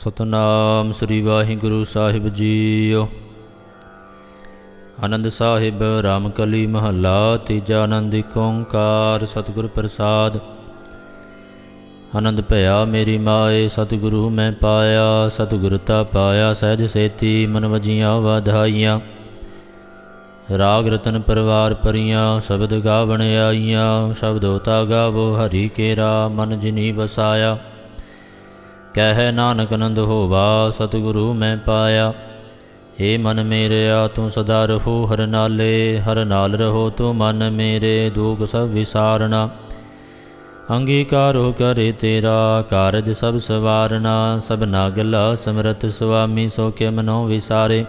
ਸਤਨਾਮ ਸ੍ਰੀ ਵਾਹਿਗੁਰੂ ਸਾਹਿਬ ਜੀਓ। ਆਨੰਦ ਸਾਹਿਬ, ਰਾਮਕਲੀ ਮਹੱਲਾ, ਤੀਜਾ ਆਨੰਦ ਏਕ ਓੰਕਾਰ, ਸਤਿਗੁਰ ਪ੍ਰਸਾਦ। ਆਨੰਦ ਭਇਆ ਮੇਰੀ ਮਾਏ, ਸਤਿਗੁਰੂ ਮੈਂ ਪਾਇਆ, ਸਤਿਗੁਰ ਤਾ ਪਾਇਆ, ਸਹਿਜ ਸੇਤੀ ਮਨ ਵਜੀਆਂ ਵਾਧਾਈਆਂ। ਰਾਗ ਰਤਨ ਪਰਵਾਰ ਪਰੀਆਂ ਸ਼ਬਦ ਗਾਵਣ ਆਈਆਂ ਸ਼ਬਦੋਤਾ ਗਾਵੋ ਹਰੀ ਕੇਰਾ, ਮਨ ਜਿਨੀ ਵਸਾਇਆ। ਕਹਿ ਨਾਨਕ ਆਨੰਦ ਹੋਵਾ, ਸਤਿਗੁਰੂ ਮੈਂ ਪਾਇਆ। ਏ ਮਨ ਮੇਰਿਆ, ਤੂੰ ਸਦਾ ਰਹੋ ਹਰ ਨਾਲੇ, ਹਰ ਨਾਲ ਰਹੋ ਤੂੰ ਮਨ ਮੇਰੇ, ਦੁਖ ਸਭ ਵਿਸਾਰਣਾ ਅੰਗੀਕਾਰੋ ਕਰੇ ਤੇਰਾ, ਕਾਰਜ ਸਭ ਸਵਾਰਨਾ। ਸਭ ਨਾਗਲਾ ਸਮਰਤ ਸੁਆਮੀ ਸੋ ਕੇ ਮਨੋ ਵਿਸਾਰੇ।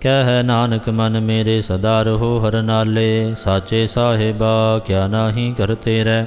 ਕਹਿ ਨਾਨਕ ਮਨ ਮੇਰੇ, ਸਦਾ ਰਹੋ ਹਰ ਨਾਲੇ। ਸਾਚੇ ਸਾਹਿਬਾ, ਕਿਆ ਨਾਹੀ ਕਰਤੇ ਰਹਿ।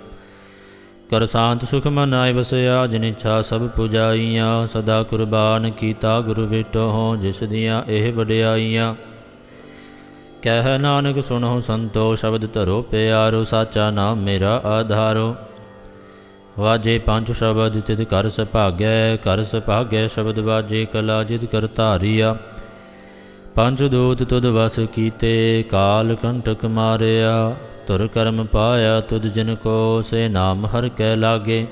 ਕਰ ਸ਼ਾਂਤ ਸੁਖ ਮਨ ਆਇ ਵਸਿਆ, ਜਿਨ ਇੱਛਾ ਸਭ ਪੁਜਾਈਆਂ, ਸਦਾ ਕੁਰਬਾਨ ਕੀਤਾ ਗੁਰੂ ਵਿਟੋ ਹੋ ਜਿਸ ਦੀਆਂ ਇਹ ਵਡਿਆਈਆਂ। ਕਹਿ ਨਾਨਕ ਸੁਣੋ ਸੰਤੋ, ਸ਼ਬਦ ਧਰੋ ਪਿਆਰੋ, ਸਾਚਾ ਨਾਮ ਮੇਰਾ ਆਧਾਰੋ। ਵਾਜੇ ਪੰਜ ਸ਼ਬਦ ਤਿਤ ਕਰ ਸੁਭਾਗੈ ਕਰ ਸੁਭਾਗੈ ਸ਼ਬਦ ਵਾਜੇ ਕਲਾ, ਜਿਤ ਕਰ ਧਾਰੀਆ। ਪੰਜ ਦੂਤ ਤੁਧ ਵਸ ਕੀਤੇ, ਕਾਲ ਕੰਟਕ ਮਾਰਿਆ। ਤੁਰ ਕਰਮ ਪਾਇਆ ਤੁਧ ਜਿਨ ਕੋ, ਸੇ ਨਾਮ ਹਰ ਕੈ ਲਾਗੇ।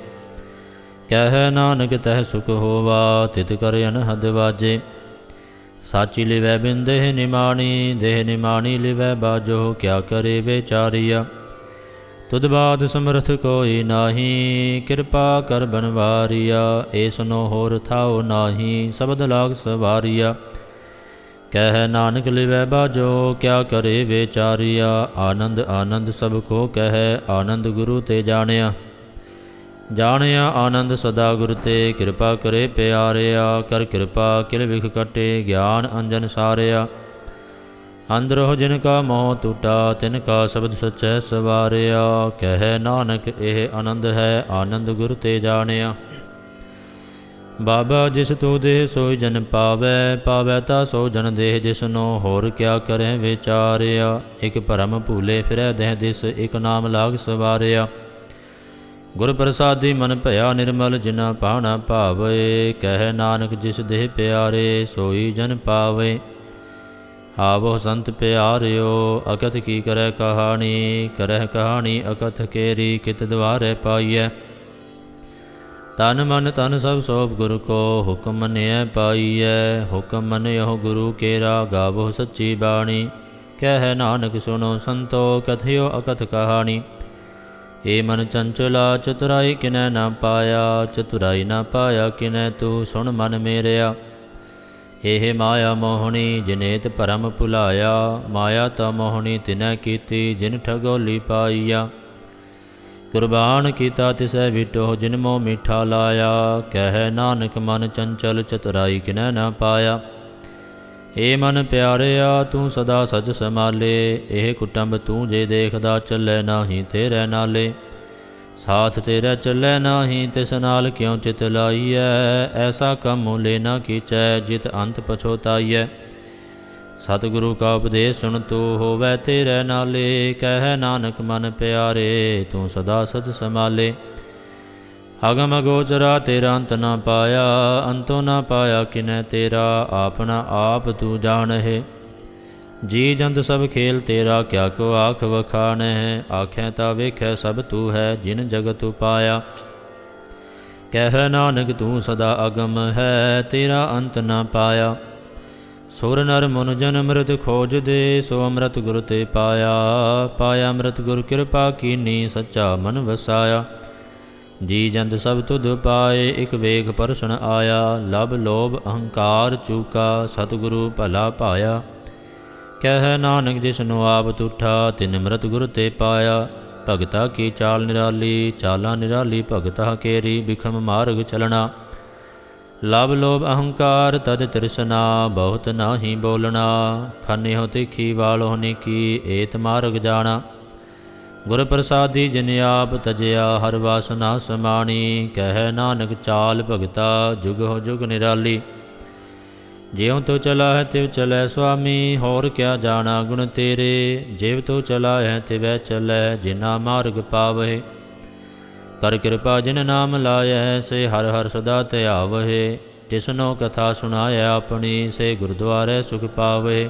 ਕਹਿ ਨਾਨਕ ਤਹਿ ਸੁਖ ਹੋਵਾ, ਤਿਤ ਕਰ ਅਨਹਦ ਵਾਜੇ। ਸਾਚੀ ਲਿਵੈ ਬਿੰਦਹਿ ਨਿਮਾਣੀ, ਦੇਹ ਨਿਮਾਣੀ ਲਿਵੈ ਬਾਜੋ, ਕਿਆ ਕਰੇ ਵਿਚਾਰੀਆ। ਤੁਧ ਬਾਦ ਸਮਰਥ ਕੋਈ ਨਾਹੀ, ਕਿਰਪਾ ਕਰ ਬਨਵਾਰੀਆ। ਏਸਨੋ ਹੋਰ ਥਾਉ ਨਾਹੀ, ਸਬਦ ਲਾਗ ਸਵਾਰੀਆ। ਕਹਿ ਨਾਨਕ ਲਿਵੈ ਬਾਜੋ, ਕਿਆ ਕਰੇ ਵਿਚਾਰੀਆ? ਆਨੰਦ ਆਨੰਦ ਸਭ ਕੋ ਕਹਿ, ਆਨੰਦ ਗੁਰੂ ਤੇ ਜਾਣਿਆ। ਜਾਣਿਆ ਆਨੰਦ ਸਦਾ ਗੁਰ ਤੇ, ਕਿਰਪਾ ਕਰੇ ਪਿਆਰਿਆ, ਕਰ ਕਿਰਪਾ ਕਿਲ ਵਿਖ ਕਟੇ, ਗਿਆਨ ਅੰਜਨ ਸਾਰਿਆ। ਅੰਦਰੋ ਜਿਨ ਕਾ ਮੋਹ ਟੂਟਾ, ਤਿਨ ਕਾ ਸ਼ਬਦ ਸਚੈ ਸਵਾਰਿਆ। ਕਹਿ ਨਾਨਕ ਇਹ ਆਨੰਦ ਹੈ, ਆਨੰਦ ਗੁਰ ਤੇ ਜਾਣਿਆ। ਬਾਬਾ ਜਿਸ ਤੂ ਦੇਹ ਸੋਈ ਜਨ ਪਾਵੈ ਪਾਵੈ ਤਾ ਸੋ ਜਨ ਦੇਹ ਜਿਸ ਨੂੰ ਹੋਰ ਕਿਆ ਕਰੇ ਵਿਚਾਰਿਆ। ਇਕ ਭਰਮ ਭੂਲੇ ਫਿਰੈ, ਦੇਹ ਦਿਸ ਇਕ ਨਾਮ ਲਾਗ ਸਵਾਰਿਆ। ਗੁਰ ਪ੍ਰਸਾਦੀ ਮਨ ਭਇਆ ਨਿਰਮਲ, ਜਿਨਾ ਪਾਣਾ ਭਾਵੇ, ਕਹਿ ਨਾਨਕ ਜਿਸ ਦੇਹ ਪਿਆਰੇ, ਸੋਈ ਜਨ ਪਾਵੇ। ਆਵੋ ਸੰਤ ਪਿਆਰਿਓ ਅਕਤ ਕੀ ਕਰੈ ਕਹਾਣੀ, ਕਰਹਿ ਕਹਾਣੀ ਅਕਥ ਕੇਰੀ ਕਿਤ ਦਵਾਰੇ ਪਾਈਐ। ਤਨ ਮਨ ਤਨ ਸਭ ਸੋਭ ਗੁਰ ਕੋ ਹੁਕਮ ਮੰਨਿਐ ਪਾਈਐ। ਹੁਕਮ ਮੰਨਿਓ ਗੁਰੂ ਕੇਰਾ ਗਾਵੋ ਸੱਚੀ ਬਾਣੀ। ਕਹਿ ਨਾਨਕ ਸੁਨੋ ਸੰਤੋ ਕਥਿਓ ਅਕਥ ਕਹਾਣੀ। ਏ ਮਨ ਚੰਚਲਾ ਚਤੁਰਾਈ ਕਿਨੈ ਨਾ ਪਾਇਆ, ਚਤੁਰਾਈ ਨਾ ਪਾਇਆ ਕਿਨੈ ਤੂੰ ਸੁਣ ਮਨ ਮੇਰਿਆ। ਇਹ ਮਾਇਆ ਮੋਹਣੀ ਜਿਨੇਤ ਭਰਮ ਭੁਲਾਇਆ, ਮਾਇਆ ਤਾ ਮੋਹਣੀ ਤਿਨੈ ਕੀਤੀ ਜਿਨ ਠਗੋਲੀ ਪਾਈਆ। ਕੁਰਬਾਨ ਕੀਤਾ ਤਿਸੈ ਵਿਟੋ, ਜਿਨਮੋ ਮੋ ਲਾਇਆ। ਕਹਿ ਨਾਨਕ ਮਨ ਚੰਚਲ, ਚਤੁਰਾਈ ਕਿਨੈ ਨਾ ਪਾਇਆ। ਏ ਮਨ ਪਿਆਰਿਆ, ਤੂੰ ਸਦਾ ਸਚ ਸਮਾਲੇ ਇਹ ਕੁਟੰਬ ਤੂੰ ਜੇ ਦੇਖਦਾ, ਚੱਲੇ ਨਾਹੀ ਤੇਰੇ ਨਾਲੇ। ਸਾਥ ਤੇਰਾ ਚੱਲੇ ਨਾਹੀ, ਤਿਸ ਨਾਲ ਕਿਉ ਚਿਤ ਲਾਈਐ? ਐਸਾ ਕੰਮ ਮੁਲੇ ਨਾ ਕੀਚੈ, ਜਿਤ ਅੰਤ ਪਛੋਤਾਈਐ। ਸਤਿਗੁਰੂ ਕਾ ਉਪਦੇਸ਼ ਸੁਣ ਤੂ ਹੋਵੇ ਤੇਰੇ ਨਾਲੇ, ਕਹਿ ਨਾਨਕ ਮਨ ਪਿਆਰੇ, ਤੂੰ ਸਦਾ ਸਤ ਸਮਾਲੇ ਅਗਮ ਗੋਚਰਾ ਤੇਰਾ ਅੰਤ ਨਾ ਪਾਇਆ, ਅੰਤੋ ਨਾ ਪਾਇਆ ਕਿਨੈ ਤੇਰਾ, ਆਪਣਾ ਆਪ ਤੂੰ ਜਾਣਹਿ ਜੀ ਜੰਤ ਸਭ ਖੇਲ ਤੇਰਾ, ਕਿਆ ਕੋ ਆਖ ਵਖਾਣਹਿ ਆਖੈ ਤਾ ਵੇਖੈ ਸਭ ਤੂੰ ਹੈ, ਜਿਨ ਜਗਤ ਪਾਇਆ ਕਹਿ ਨਾਨਕ ਤੂੰ ਸਦਾ ਅਗਮ ਹੈ, ਤੇਰਾ ਅੰਤ ਨਾ ਪਾਇਆ। ਸੁਰ ਨਰ ਮਨ ਜਨ ਅੰਮ੍ਰਿਤ ਖੋਜ ਦੇ, ਸੋ ਅੰਮ੍ਰਿਤ ਗੁਰ ਤੇ ਪਾਇਆ। ਪਾਇਆ ਅੰਮ੍ਰਿਤ ਗੁਰ ਕਿਰਪਾ ਕੀਨੀ, ਸੱਚਾ ਮਨ ਵਸਾਇਆ। ਜੀ ਜੰਤ ਸਭ ਤੁਧ ਪਾਏ, ਇਕ ਵੇਖ ਪਰਸਣ ਆਇਆ। ਲਬ ਲੋਭ ਅਹੰਕਾਰ ਚੂਕਾ, ਸਤਿਗੁਰੂ ਭਲਾ ਪਾਇਆ। ਕਹਿ ਨਾਨਕ ਜਿਸਨੂੰ ਆਪ ਤੁਠਾ, ਤਿਨ ਅੰਮ੍ਰਿਤ ਗੁਰ ਤੇ ਪਾਇਆ। ਭਗਤਾ ਕੀ ਚਾਲ ਨਿਰਾਲੀ, ਚਾਲਾਂ ਨਿਰਾਲੀ, ਭਗਤਾ ਕੇਰੀ, ਬਿਖਮ ਮਾਰਗ ਚਲਣਾ। ਲਵ ਲੋਭ ਅਹੰਕਾਰ ਤਦ ਤ੍ਰਿਸ਼ਨਾ, ਬਹੁਤ ਨਾਹੀ ਬੋਲਣਾ। ਖੰਨਿਓ ਤਿਖੀ ਵਾਲੋਹਨੀ ਕੀ, ਏਤ ਮਾਰਗ ਜਾਣਾ। ਗੁਰ ਪ੍ਰਸਾਦੀ ਜਿਨ ਆਪ ਤਜਿਆ, ਹਰ ਵਾਸਨਾ ਸਮਾਣੀ। ਕਹਿ ਨਾਨਕ ਚਾਲ ਭਗਤਾ, ਜੁਗ ਹੋ ਜੁਗ ਨਿਰਾਲੀ। ਜਿਉ ਤੋ ਚਲਾ ਹੈ ਤਿਵ ਚਲੈ ਸੁਆਮੀ, ਹੋਰ ਕਿਆ ਜਾਣਾ ਗੁਣ ਤੇਰੇ। ਜਿਵ ਤੋ ਚਲਾ ਹੈ ਤਿਵੈ ਚਲੈ, ਜਿਨਾ ਮਾਰਗ ਪਾਵਹਿ। ਕਰ ਕਿਰਪਾ ਜਿਨ ਨਾਮ ਲਾਇਐ, ਸੇ ਹਰ ਹਰ ਸਦਾ ਧਿਆਵਹਿ ਤਿਸਨੋ ਕਥਾ ਸੁਣਾਇ ਆਪਣੀ, ਸੇ ਗੁਰਦੁਆਰੇ ਸੁਖ ਪਾਵਹਿ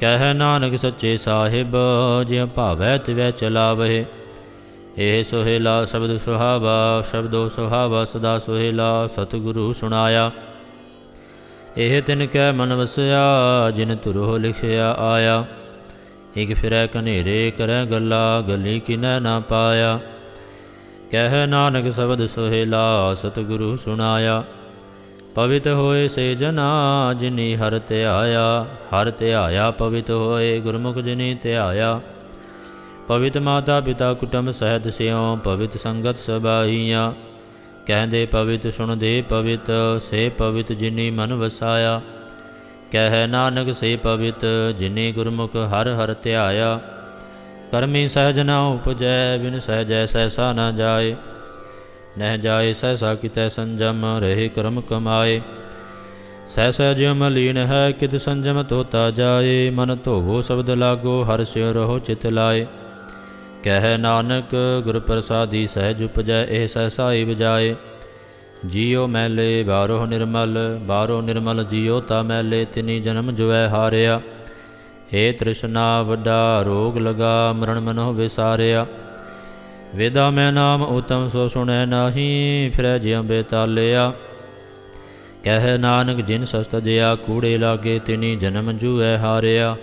ਕਹਿ ਨਾਨਕ ਸੱਚੇ ਸਾਹਿਬ, ਜਿਉ ਭਾਵੈ ਤਿਵੈ ਚਲਾਵਹਿ ਇਹ ਸੋਹਿਲਾ ਸ਼ਬਦ ਸੁਹਾਵਾ, ਸ਼ਬਦੋ ਸੁਹਾਵਾ ਸਦਾ ਸੋਹਿਲਾ, ਸਤਿਗੁਰੂ ਸੁਣਾਇਆ। ਇਹ ਤਿਨ ਕੈ ਮਨ ਵਸਿਆ, ਜਿਨ ਤੁਰੋ ਲਿਖਿਆ ਆਇਆ। ਇਕ ਫਿਰੈ ਕਨੇਰੇ ਕਰੈ ਗੱਲਾ, ਗਲੀ ਕਿਨੈ ਨਾ ਪਾਇਆ। ਕਹਿ ਨਾਨਕ ਸ਼ਬਦ ਸੁਹੇਲਾ, ਸਤਿਗੁਰੂ ਸੁਣਾਇਆ। ਪਵਿੱਤ ਹੋਏ ਸੇ ਜਨਾ, ਜਿਨੀ ਹਰ ਧਿਆਇਆ ਹਰ ਧਿਆਇਆ ਪਵਿੱਤ ਹੋਏ ਗੁਰਮੁਖ ਜਿਨੀ ਧਿਆਇਆ ਪਵਿੱਤ ਮਾਤਾ ਪਿਤਾ ਕੁਟੰਬ ਸਹਿਤ ਸਿਉ, ਪਵਿੱਤ ਸੰਗਤ ਸਬਾਈਆਂ ਕਹਿੰਦੇ ਪਵਿੱਤ, ਸੁਣਦੇ ਪਵਿੱਤ, ਸੇ ਪਵਿੱਤ ਜਿਨੀ ਮਨ ਵਸਾਇਆ। ਕਹਿ ਨਾਨਕ, ਸੇ ਪਵਿੱਤ, ਜਿਨੀ ਗੁਰਮੁਖ ਹਰ ਹਰ ਧਿਆਇਆ ਕਰਮੀ ਸਹਿਜ ਨਾ ਉਪਜੈ, ਬਿਨ ਸਹਿਜੈ ਸਹਿਸਾ ਨਾ ਜਾਏ। ਨਹਿ ਜਾਏ, ਸਹਿਸਾ ਕਿਤੈ ਸੰਜਮ, ਰਹੇ ਕਰਮ ਕਮਾਏ। ਸਹਿਸਾ ਜਿਉ ਮਲੀਨ ਹੈ, ਕਿਤ ਸੰਜਮ ਤੋਤਾ ਜਾਏ। ਮਨ ਧੋਵੋ ਸ਼ਬਦ ਲਾਗੋ, ਹਰ ਸਿਉ ਰਹੋ ਚਿਤ ਲਾਏ। ਕਹਿ ਨਾਨਕ, ਗੁਰ ਪ੍ਰਸਾਦੀ ਸਹਿਜ ਉਪਜੈ, ਇਹ ਸਹਿਸਾ ਹੀ ਬਜਾਏ ਜੀਉ ਮੈਲੇ ਬਾਰੋ ਨਿਰਮਲ ਬਾਰੋ ਨਿਰਮਲ ਜੀਉ ਤਾ ਮੈਲੇ, ਤਿਨੀ ਜਨਮ ਜੁਐ ਹਾਰਿਆ। ਏ ਤ੍ਰਿਸ਼ਨਾ, ਵੱਡਾ ਰੋਗ ਲਗਾ, ਮਰਨ ਮਨੋ ਵਿਸਾਰਿਆ। ਵੇਦਾ ਮੈਂ ਨਾਮ ਉਤਮ, ਸੋ ਸੁਣੈ ਨਾਹੀ, ਫਿਰੈ ਜਿਉ ਬੇਤਾਲਿਆ। ਕਹਿ ਨਾਨਕ, ਜਿਨ ਸਸਤ ਜਿਆ, ਕੂੜੇ ਲਾਗੇ ਤਿਨੀ ਜਨਮ ਜੂਐ ਹਾਰਿਆ।